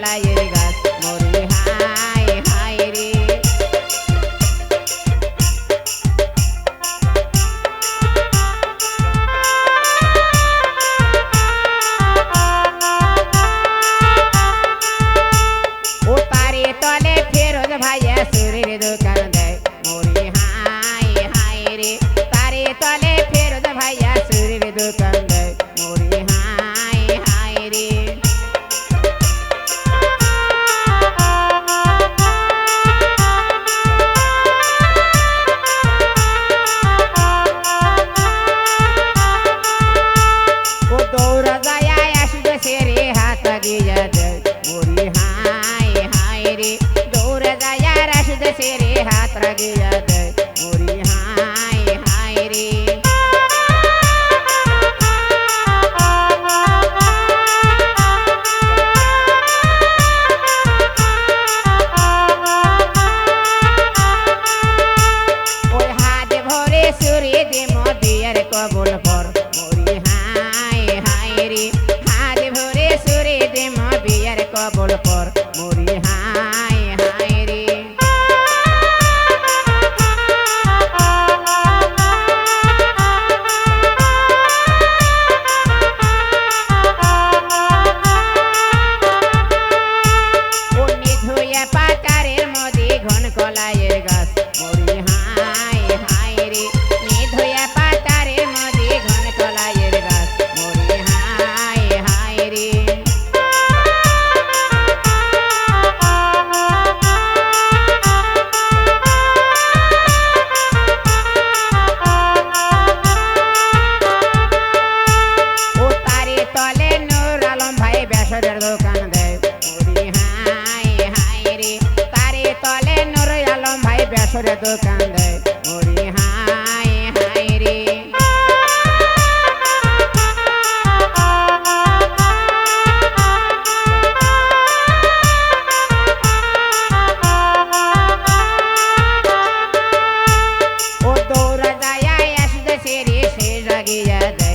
কলাইয়ের গাছ মরি high high রে। ও তারে তলে ফেরত ভাইয়া সুরের দোকান গিয়া দেয় মরি হাই হাই রে ওই হাত ভরে সুরে দে মদিয়ার কবল পর মরি হাই হাই ভরে কলাইয়ের গাছ বেসরের দোকান দেয় মরি হাই হাই রে। ও দৌড়া যায় আসবে সেরে সে জাগিয়া দেয়।